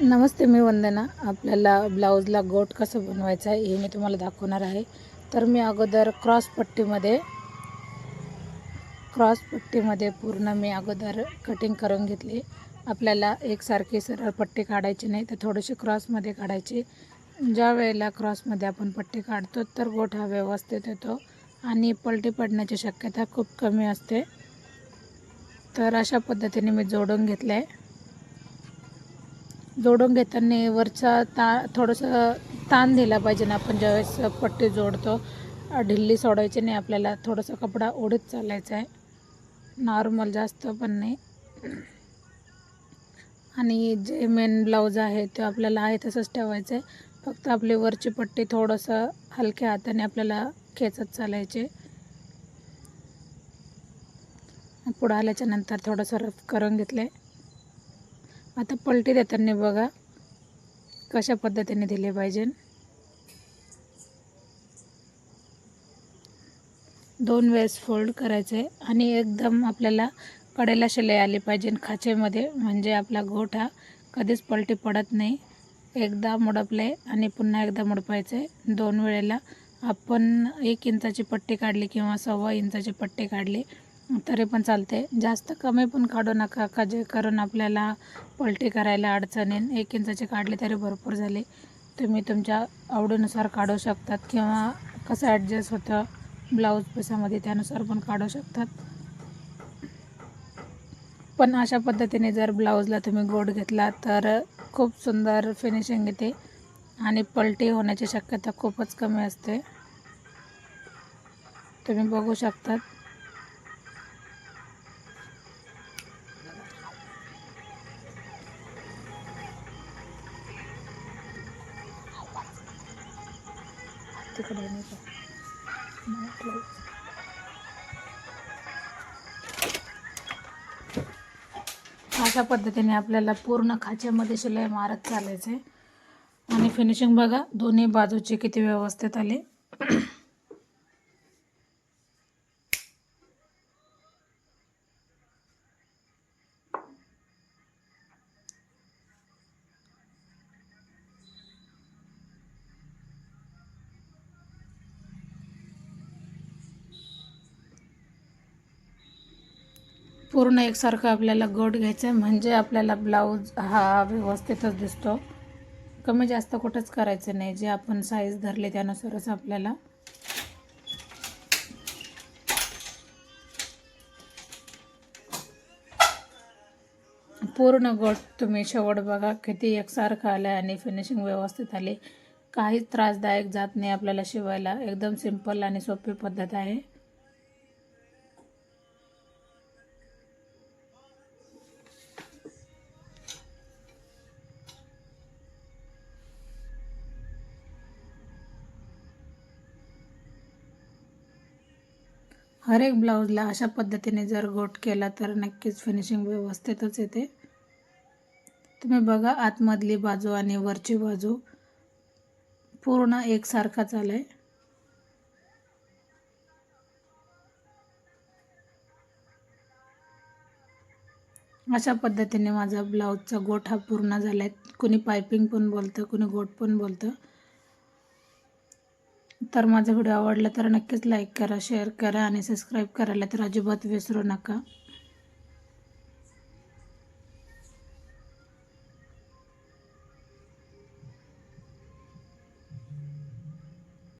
नमस्ते मी वंदना. आपल्याला ब्लाऊजला गोट कसं बनवायचं आहे हे मी तुम्हाला दाखवणार आहे. तर मी अगोदर क्रॉस पट्टीमध्ये क्रॉस पट्टीमध्ये पूर्ण मी अगोदर कटिंग करून घेतली. आपल्याला एकसारखी सरळ पट्टी काढायची नाही तर थोडीशी क्रॉसमध्ये काढायची. ज्या वेळेला क्रॉसमध्ये आपण पट्टी काढतो तर गोठ हा व्यवस्थित येतो आणि पलटी पडण्याची शक्यता खूप कमी असते. तर अशा पद्धतीने मी जोडून घेतलं आहे जोडून घेताना वरचा ता थोडंसं ताण दिला पाहिजे ना आपण ज्यावेळेस पट्टी जोडतो ढिल्ली सोडायची नाही आपल्याला थोडंसं कपडा ओढत चालायचा आहे. नॉर्मल जास्त पण नाही. आणि जे मेन ब्लाऊज आहे ते आपल्याला आहे तसंच ठेवायचं आहे फक्त आपली वरची पट्टी थोडंसं हलक्या हाताने आपल्याला खेचत चालायचे पुढं आल्याच्यानंतर थोडंसं रफ करून घेतलं आहे आता पलटी देताना बघा कशा पद्धतीने दिले पाहिजे. दोन वेळेस फोल्ड करायचं आहे आणि एकदम आपल्याला कडेला शिलाई आली पाहिजे खाचेमध्ये म्हणजे आपला गोठ हा कधीच पलटी पडत नाही. एकदा मुडपले आणि पुन्हा एकदा मुडपायचं. आहे दोन वेळेला आपण एक इंचाची पट्टी काढली किंवा सव्वा इंचाची पट्टी काढली तरी पण चालते जास्त कमी पण काढू नका का जे करून आपल्याला पलटी करायला अडचण येईल. एक इंचाची काढले तरी भरपूर झाली. तुम्ही तुमच्या आवडीनुसार काढू शकतात किंवा कसं ॲडजस्ट होतं ब्लाऊज पिसामध्ये त्यानुसार पण काढू शकतात. पण अशा पद्धतीने जर ब्लाऊजला तुम्ही गोड घेतला तर खूप सुंदर फिनिशिंग येते आणि पलटी होण्याची शक्यता खूपच कमी असते. तुम्ही बघू शकतात. तिकडे नाही का म्हटलं. अशा पद्धतीने आपल्याला पूर्ण खाच्यामध्ये शिलाई मारत चालायचं आहे आणि फिनिशिंग बघा दोन्ही बाजूची किती व्यवस्थित आली. पूर्ण एकसारखं आपल्याला गोट घ्यायचं आहे म्हणजे आपल्याला ब्लाऊज हा व्यवस्थितच दिसतो. कमी जास्त कुठंच करायचं नाही जे आपण साईज धरले त्यानुसारच आपल्याला. पूर्ण गोट तुम्ही शेवट बघा किती एकसारखं आलं आणि फिनिशिंग व्यवस्थित आली. काहीच त्रासदायक जात नाही आपल्याला शिवायला. एकदम सिंपल आणि सोपी पद्धत आहे. हर एक ब्लाऊजला अशा पद्धतीने जर गोट केला तर नक्कीच फिनिशिंग व्यवस्थितच येते. तुम्ही बघा आतमधली बाजू आणि वरची बाजू. पूर्ण एकसारखाच आला आहे अशा पद्धतीने माझा ब्लाऊजचा गोट हा पूर्ण झाला आहे कुणी पायपिंग पण बोलतं कुणी गोट पण बोलतं. तर माझा व्हिडिओ आवडला तर नक्कीच लाईक करा शेअर करा आणि सबस्क्राईब करायला तर अजिबात विसरू नका.